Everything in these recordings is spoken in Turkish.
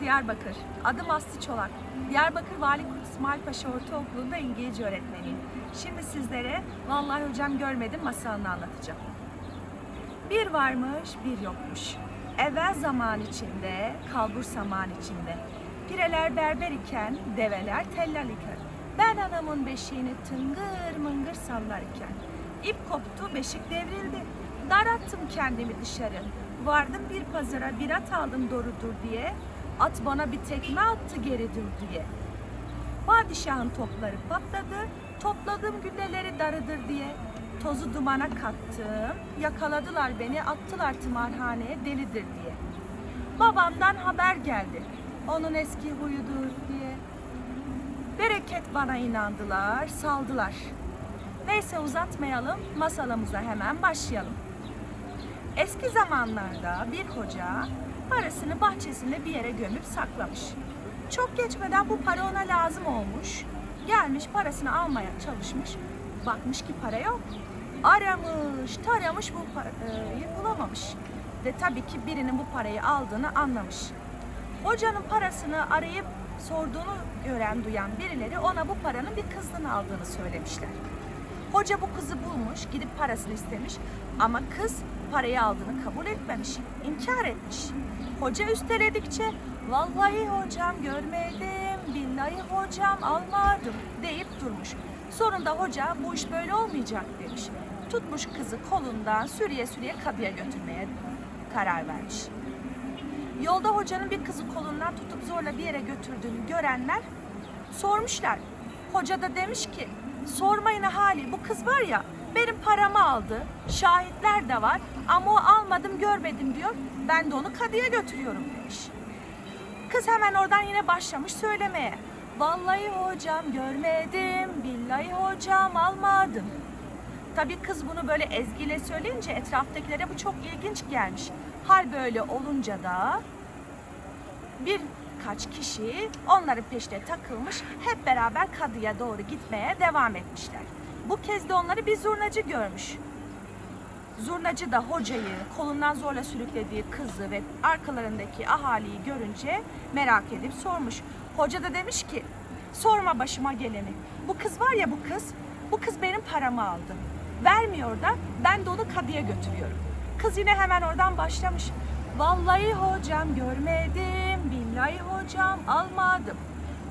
Diyarbakır. Adım Aslı Çolak. Diyarbakır Vali Kurt İsmail Paşa Ortaokulu'nda İngilizce öğretmeniyim. Şimdi sizlere Vallahi Hocam Görmedim masalını anlatacağım. Bir varmış, bir yokmuş. Evvel zaman içinde, kalbur zaman içinde. Pireler berber iken, develer tellal iken. Ben anamın beşiğini tıngır mıngır sallar iken. İp koptu, beşik devrildi. Dar attım kendimi dışarı. Vardım bir pazara, bir at aldım doğrudur diye. At bana bir tekme attı geridir diye. Padişahın topları patladı, topladım gülleleri darıdır diye. Tozu dumana kattım, yakaladılar beni, attılar tımarhaneye delidir diye. Babamdan haber geldi, onun eski huyudur diye. Bereket bana inandılar, saldılar. Neyse uzatmayalım, masalımıza hemen başlayalım. Eski zamanlarda bir hoca parasını bahçesinde bir yere gömüp saklamış. Çok geçmeden bu para ona lazım olmuş. Gelmiş parasını almaya çalışmış. Bakmış ki para yok. Aramış, taramış bu parayı bulamamış. Ve tabii ki birinin bu parayı aldığını anlamış. Hocanın parasını arayıp sorduğunu gören duyan birileri ona bu paranın bir kızdan aldığını söylemişler. Hoca bu kızı bulmuş, gidip parasını istemiş ama kız parayı aldığını kabul etmemiş, inkar etmiş. Hoca üsteledikçe vallahi hocam görmedim, billahi hocam almadım deyip durmuş. Sonunda hoca bu iş böyle olmayacak demiş. Tutmuş kızı kolundan sürüye sürüye kadıya götürmeye karar vermiş. Yolda hocanın bir kızı kolundan tutup zorla bir yere götürdüğünü görenler sormuşlar. Hoca da demiş ki sormayın hali bu kız var ya benim paramı aldı. Şahitler de var ama o almadım görmedim diyor. Ben de onu kadıya götürüyorum demiş. Kız hemen oradan yine başlamış söylemeye. Vallahi hocam görmedim, billahi hocam almadım. Tabii kız bunu böyle ezgiyle söyleyince etraftakilere bu çok ilginç gelmiş. Hal böyle olunca da birkaç kişi onların peşine takılmış hep beraber kadıya doğru gitmeye devam etmişler. Bu kez de onları bir zurnacı görmüş. Zurnacı da hocayı, kolundan zorla sürüklediği kızı ve arkalarındaki ahaliyi görünce merak edip sormuş. Hoca da demiş ki, sorma başıma geleni. Bu kız var ya bu kız, bu kız benim paramı aldı. Vermiyor da ben de onu kadıya götürüyorum. Kız yine hemen oradan başlamış. Vallahi hocam görmedim, billahi hocam almadım.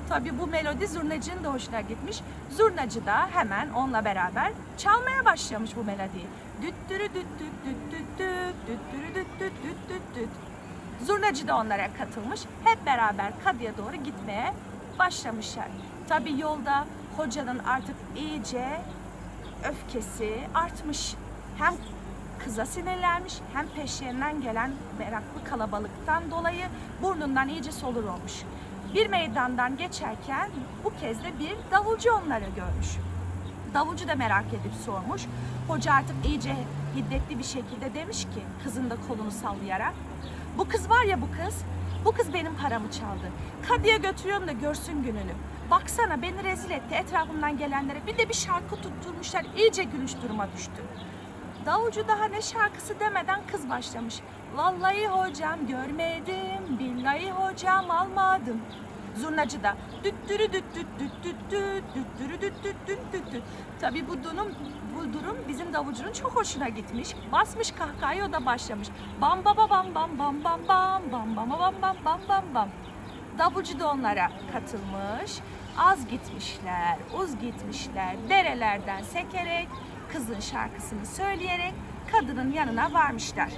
Tabii bu melodi zurnacının da hoşuna gitmiş. Zurnacı da hemen onunla beraber çalmaya başlamış bu melodiyi. Düttürü düt düt düt düt düt düttürü düt düt düt. Zurnacı da onlara katılmış. Hep beraber kadıya doğru gitmeye başlamışlar. Tabii yolda hocanın artık iyice öfkesi artmış. Hem kıza sinirlenmiş hem peşlerinden gelen meraklı kalabalıktan dolayı burnundan iyice solur olmuş. Bir meydandan geçerken bu kez de bir davulcu onları görmüş. Davulcu da merak edip sormuş. Hoca artık iyice hiddetli bir şekilde demiş ki kızın da kolunu sallayarak. Bu kız var ya bu kız, bu kız benim paramı çaldı. Kadıya götürüyorum da görsün gününü. Baksana beni rezil etti etrafımdan gelenlere. Bir de bir şarkı tutturmuşlar. İyice gülüş duruma düştü. Davulcu daha ne şarkısı demeden kız başlamış. Vallahi hocam görmedim, billahi hocam almadım. Zurnacı da düttürü düt düt düt düt düt düttürü düt düt düt. Tabii bu durum, bu durum bizim davulcunun çok hoşuna gitmiş. Basmış kahkahayı o da başlamış. Bam baba bam bam bam bam bam bam bam bam bam bam bam bam. Davulcu da onlara katılmış. Az gitmişler, uz gitmişler. Derelerden sekerek kızın şarkısını söyleyerek kadının yanına varmışlar.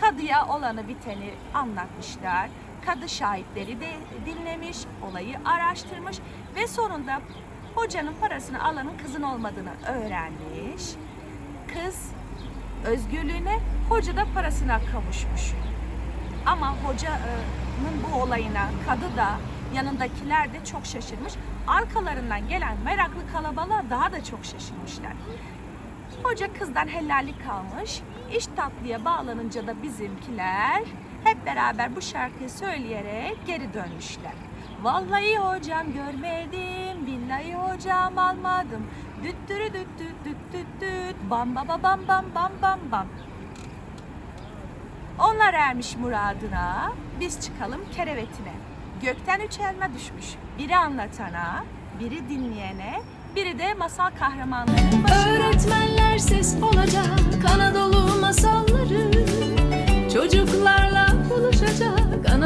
Kadıya olanı biteni anlatmışlar. Kadı şahitleri de dinlemiş, olayı araştırmış ve sonunda hocanın parasını alanın kızın olmadığını öğrenmiş. Kız özgürlüğüne, hoca da parasına kavuşmuş. Ama hocanın bu olayına kadı da yanındakiler de çok şaşırmış. Arkalarından gelen meraklı kalabalığa daha da çok şaşırmışlar. Hoca kızdan helallik almış. İş tatlıya bağlanınca da bizimkiler hep beraber bu şarkıyı söyleyerek geri dönmüşler. Vallahi hocam görmedim, billahi hocam almadım. Düttürü düt düt düt düt düt, bam baba bam bam bam bam bam. Onlar ermiş muradına, biz çıkalım kerevetine. gökten üç elma düşmüş. Biri anlatana, biri dinleyene, de masal kahramanlarının. Öğretmenler ses olacak Anadolu masalları Çocuklarla buluşacak Anadolu